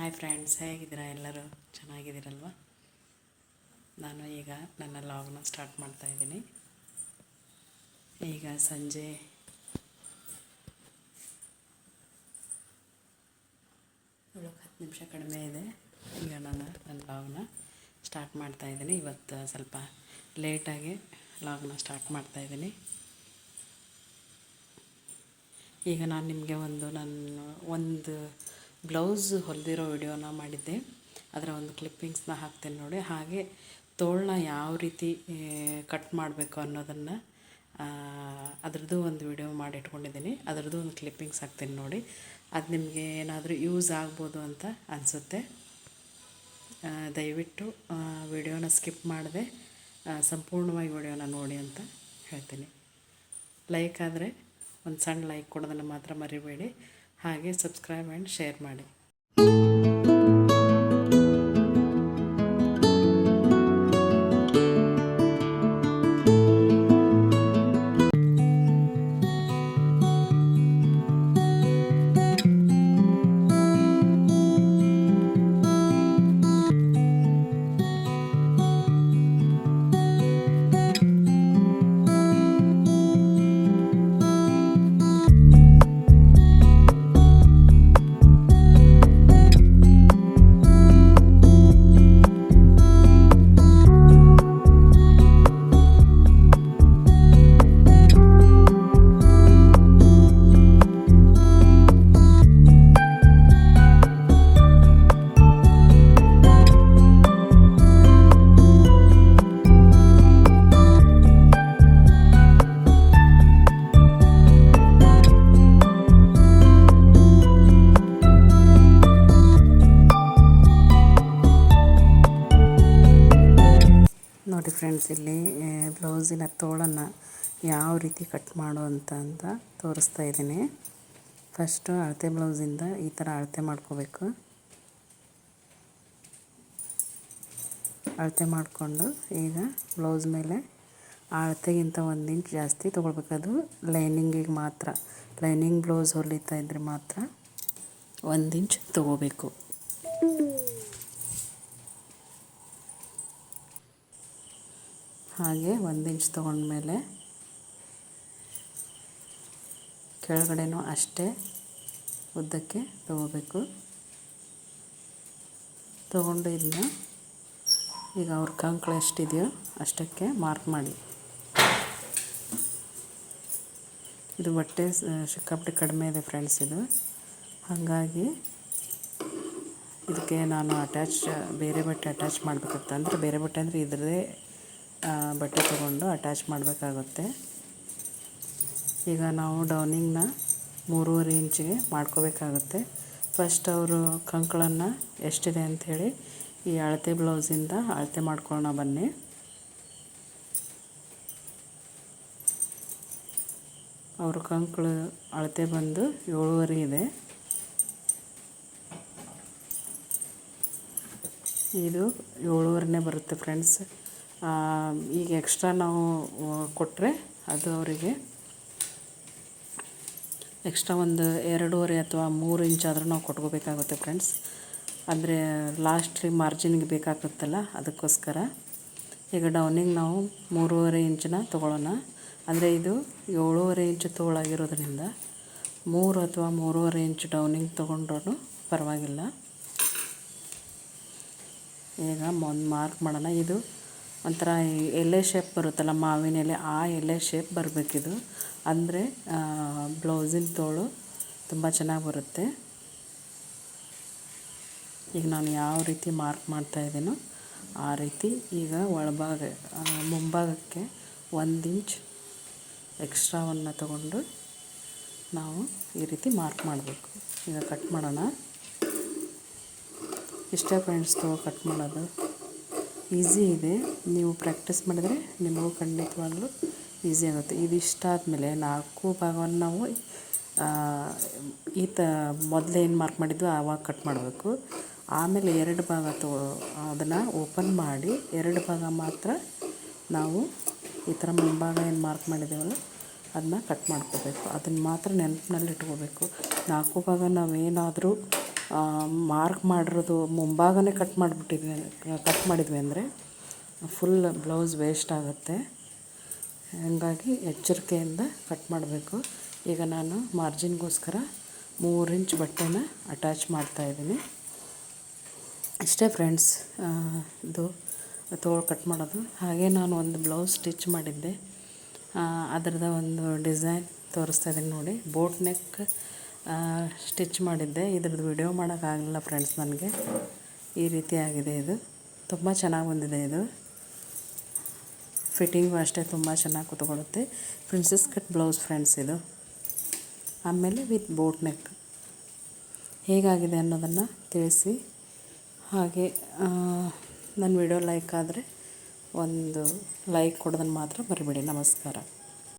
Hi friends ಹೇಗಿದ್ದೀರಾ? ಎಲ್ಲರೂ ಚೆನ್ನಾಗಿದ್ದೀರಲ್ವ? ನಾನು ಈಗ ನನ್ನ ಲಾಗ್ನ ಸ್ಟಾರ್ಟ್ ಮಾಡ್ತಾ ಇದ್ದೀನಿ. ಈಗ ಸಂಜೆ ಏಳಕ್ಕೆ ಹತ್ತು ನಿಮಿಷ ಕಡಿಮೆ ಇದೆ. ಈಗ ನಾನು ನನ್ನ ಲಾಗ್ನ ಸ್ಟಾರ್ಟ್ ಮಾಡ್ತಾ ಇದ್ದೀನಿ. ಇವತ್ತು ಸ್ವಲ್ಪ ಲೇಟಾಗಿ ಲಾಗ್ನ ಸ್ಟಾರ್ಟ್ ಮಾಡ್ತಾ ಇದ್ದೀನಿ. ಈಗ ನಾನು ನಿಮಗೆ ಒಂದು ನನ್ನ ಒಂದು ಬ್ಲೌಸ್ ಹೊಲಿದಿರೋ ವಿಡಿಯೋನ ಮಾಡಿದ್ದೆ. ಅದರ ಒಂದು ಕ್ಲಿಪ್ಪಿಂಗ್ಸ್ನ ಹಾಕ್ತೇನೆ ನೋಡಿ. ಹಾಗೆ ತೋಳನ್ನ ಯಾವ ರೀತಿ ಕಟ್ ಮಾಡಬೇಕು ಅನ್ನೋದನ್ನು ಅದರದ್ದು ಒಂದು ವಿಡಿಯೋ ಮಾಡಿಟ್ಕೊಂಡಿದ್ದೀನಿ. ಅದರದ್ದು ಒಂದು ಕ್ಲಿಪ್ಪಿಂಗ್ಸ್ ಹಾಕ್ತೀನಿ ನೋಡಿ. ಅದು ನಿಮಗೆ ಏನಾದರೂ ಯೂಸ್ ಆಗ್ಬೋದು ಅಂತ ಅನಿಸುತ್ತೆ. ದಯವಿಟ್ಟು ವಿಡಿಯೋನ ಸ್ಕಿಪ್ ಮಾಡದೆ ಸಂಪೂರ್ಣವಾಗಿ ವಿಡಿಯೋನ ನೋಡಿ ಅಂತ ಹೇಳ್ತೀನಿ. ಲೈಕ್ ಆದರೆ ಒಂದು ಸಣ್ಣ ಲೈಕ್ ಕೊಡೋದನ್ನು ಮಾತ್ರ ಮರಿಬೇಡಿ. ಹಾಗೆ ಸಬ್ಸ್ಕ್ರೈಬ್ ಆ್ಯಂಡ್ ಶೇರ್ ಮಾಡಿ. ನೋಡಿ ಫ್ರೆಂಡ್ಸ್ ಇಲ್ಲಿ ಬ್ಲೌಸಿನ ತೋಳನ್ನು ಯಾವ ರೀತಿ ಕಟ್ ಮಾಡೋ ಅಂತ ಅಂತ ತೋರಿಸ್ತಾ ಇದ್ದೀನಿ. ಫಸ್ಟು ಅಳತೆ ಬ್ಲೌಸಿಂದ ಈ ಥರ ಅಳತೆ ಮಾಡ್ಕೋಬೇಕು. ಅಳತೆ ಮಾಡಿಕೊಂಡು ಈಗ ಬ್ಲೌಸ್ ಮೇಲೆ ಅಳತೆಗಿಂತ ಒಂದು ಇಂಚ್ ಜಾಸ್ತಿ ತೊಗೊಳ್ಬೇಕು. ಅದು ಲೈನಿಂಗಿಗೆ ಮಾತ್ರ. ಲೈನಿಂಗ್ ಬ್ಲೌಸ್ ಹೊಲಿತಾ ಇದ್ರೆ ಮಾತ್ರ ಒಂದು ಇಂಚ್ ತೊಗೋಬೇಕು. ಹಾಗೆ ಒಂದು ಇಂಚ್ ತೊಗೊಂಡ್ಮೇಲೆ ಕೆಳಗಡೆನೂ ಅಷ್ಟೇ ಉದ್ದಕ್ಕೆ ತಗೋಬೇಕು. ತೊಗೊಂಡು ಇದನ್ನ ಈಗ ಅವ್ರ ಕಂಕಳು ಎಷ್ಟಿದೆಯೋ ಅಷ್ಟಕ್ಕೆ ಮಾರ್ಕ್ ಮಾಡಿ. ಇದು ಬಟ್ಟೆ ಸಿಕ್ಕಾಪಟ್ಟೆ ಕಡಿಮೆ ಇದೆ ಫ್ರೆಂಡ್ಸ್ ಇದು. ಹಾಗಾಗಿ ಇದಕ್ಕೆ ನಾನು ಅಟ್ಯಾಚ್ ಬೇರೆ ಬಟ್ಟೆ ಅಟ್ಯಾಚ್ ಮಾಡಬೇಕಂತಂದರೆ ಬೇರೆ ಬಟ್ಟೆ ಅಂದರೆ ಇದರದೇ ಬಟ್ಟೆ ತೊಗೊಂಡು ಅಟ್ಯಾಚ್ ಮಾಡಬೇಕಾಗುತ್ತೆ. ಈಗ ನಾವು ಡೌನಿಂಗ್ನ ಮೂರುವರೆ ಇಂಚಿಗೆ ಮಾಡ್ಕೋಬೇಕಾಗುತ್ತೆ. ಫಸ್ಟ್ ಅವರು ಕಂಕಳನ್ನು ಎಷ್ಟಿದೆ ಅಂಥೇಳಿ ಈ ಅಳತೆ ಬ್ಲೌಸಿಂದ ಅಳತೆ ಮಾಡ್ಕೊಳ್ಳೋಣ ಬನ್ನಿ. ಅವ್ರ ಕಂಕಳು ಅಳತೆ ಬಂದು ಏಳುವರೆ ಇದೆ. ಇದು ಏಳುವರೆನೇ ಬರುತ್ತೆ ಫ್ರೆಂಡ್ಸ್. ಈಗ ಎಕ್ಸ್ಟ್ರಾ ನಾವು ಕೊಟ್ಟರೆ ಅದು ಅವರಿಗೆ ಎಕ್ಸ್ಟ್ರಾ ಒಂದು ಎರಡೂವರೆ ಅಥವಾ ಮೂರು ಇಂಚ್ ಆದರೂ ನಾವು ಕೊಟ್ಕೋಬೇಕಾಗುತ್ತೆ ಫ್ರೆಂಡ್ಸ್ ಅಂದರೆ ಲಾಸ್ಟ್ ಮಾರ್ಜಿನ್ಗೆ ಬೇಕಾಗುತ್ತಲ್ಲ, ಅದಕ್ಕೋಸ್ಕರ ಈಗ ಡೌನಿಂಗ್ ನಾವು ಮೂರುವರೆ ಇಂಚನ್ನ ತೊಗೊಳ್ಳೋಣ. ಅಂದರೆ ಇದು ಏಳೂವರೆ ಇಂಚು ತೋಳಾಗಿರೋದ್ರಿಂದ ಮೂರು ಅಥವಾ ಮೂರುವರೆ ಇಂಚು ಡೌನಿಂಗ್ ತೊಗೊಂಡ್ರೂ ಪರವಾಗಿಲ್ಲ. ಈಗ ಒಂದು ಮಾರ್ಕ್ ಮಾಡೋಣ. ಇದು ಒಂಥರ ಎಲೆ ಶೇಪ್ ಬರುತ್ತಲ್ಲ ಮಾವಿನ ಎಲೆ, ಆ ಎಲೆ ಶೇಪ್ ಬರಬೇಕಿದು. ಅಂದರೆ ಬ್ಲೌಸಿನ ತೋಳು ತುಂಬ ಚೆನ್ನಾಗಿ ಬರುತ್ತೆ. ಈಗ ನಾನು ಯಾವ ರೀತಿ ಮಾರ್ಕ್ ಮಾಡ್ತಾ ಇದ್ದೀನೋ ಆ ರೀತಿ ಈಗ ಒಳಭಾಗ ಮುಂಭಾಗಕ್ಕೆ ಒಂದು ಇಂಚ್ ಎಕ್ಸ್ಟ್ರಾವನ್ನು ತಗೊಂಡು ನಾವು ಈ ರೀತಿ ಮಾರ್ಕ್ ಮಾಡಬೇಕು. ಈಗ ಕಟ್ ಮಾಡೋಣ. ಇಷ್ಟೇ ಫ್ರೆಂಡ್ಸ್ ತಗೋ ಕಟ್ ಮಾಡೋದು. ಈಸಿ ಇದೆ. ನೀವು ಪ್ರಾಕ್ಟೀಸ್ ಮಾಡಿದರೆ ನಿಮಗೂ ಖಂಡಿತವಾಗಲೂ ಈಸಿ ಆಗುತ್ತೆ. ಇದಿಷ್ಟ ಆದಮೇಲೆ ನಾಲ್ಕು ಭಾಗವನ್ನು ನಾವು ಈ ತ ಮೊದಲೇನು ಮಾರ್ಕ್ ಮಾಡಿದ್ವಿ ಆವಾಗ ಕಟ್ ಮಾಡಬೇಕು. ಆಮೇಲೆ ಎರಡು ಭಾಗ ತೋ, ಅದನ್ನು ಓಪನ್ ಮಾಡಿ ಎರಡು ಭಾಗ ಮಾತ್ರ ನಾವು ಈ ಥರ ಮುಂಭಾಗ ಏನು ಮಾರ್ಕ್ ಮಾಡಿದ್ದೇವಲ್ಲ ಅದನ್ನ ಕಟ್ ಮಾಡ್ಕೋಬೇಕು. ಅದನ್ನು ಮಾತ್ರ ನೆನಪಿನಲ್ಲಿ ಇಟ್ಕೋಬೇಕು ನಾಲ್ಕು ಭಾಗ ನಾವೇನಾದರೂ ಮಾರ್ಕ್ ಮಾಡಿರೋದು ಮುಂಭಾಗನೇ ಕಟ್ ಮಾಡಿಬಿಟ್ಟಿದ್ವಿ, ಕಟ್ ಮಾಡಿದ್ವಿ ಅಂದರೆ ಫುಲ್ ಬ್ಲೌಸ್ ವೇಸ್ಟ್ ಆಗುತ್ತೆ. ಹಾಗಾಗಿ ಎಚ್ಚರಿಕೆಯಿಂದ ಕಟ್ ಮಾಡಬೇಕು. ಈಗ ನಾನು ಮಾರ್ಜಿನ್ಗೋಸ್ಕರ ಮೂರು ಇಂಚ್ ಬಟ್ಟೆನ ಅಟ್ಯಾಚ್ ಮಾಡ್ತಾಯಿದ್ದೀನಿ ಅಷ್ಟೇ ಫ್ರೆಂಡ್ಸ್ ಇದು ತೋಳು ಕಟ್ ಮಾಡೋದು. ಹಾಗೆ ನಾನು ಒಂದು ಬ್ಲೌಸ್ ಸ್ಟಿಚ್ ಮಾಡಿದ್ದೆ. ಅದರದ ಒಂದು ಡಿಸೈನ್ ತೋರಿಸ್ತಾ ಇದ್ದೀನಿ ನೋಡಿ. ಬೋಟ್ ನೆಕ್ ಸ್ಟಿಚ್ ಮಾಡಿದ್ದೆ. ಇದ್ರದ್ದು ವಿಡಿಯೋ ಮಾಡೋಕ್ಕಾಗಲಿಲ್ಲ ಫ್ರೆಂಡ್ಸ್ ನನಗೆ. ಈ ರೀತಿ ಆಗಿದೆ ಇದು. ತುಂಬ ಚೆನ್ನಾಗಿ ಬಂದಿದೆ ಇದು. ಫಿಟ್ಟಿಂಗು ಅಷ್ಟೇ ತುಂಬ ಚೆನ್ನಾಗಿ ಕೂತ್ಕೊಳ್ಳುತ್ತೆ. ಪ್ರಿನ್ಸಸ್ ಕಟ್ ಬ್ಲೌಸ್ ಫ್ರೆಂಡ್ಸ್ ಇದು. ಆಮೇಲೆ ವಿತ್ ಬೋಟ್ ನೆಕ್ ಹೇಗಾಗಿದೆ ಅನ್ನೋದನ್ನು ತಿಳಿಸಿ. ಹಾಗೆ ನನ್ನ ವಿಡಿಯೋ ಲೈಕ್ ಆದರೆ ಒಂದು ಲೈಕ್ ಕೊಡೋದನ್ನು ಮಾತ್ರ ಬರಬೇಡಿ ನಮಸ್ಕಾರ.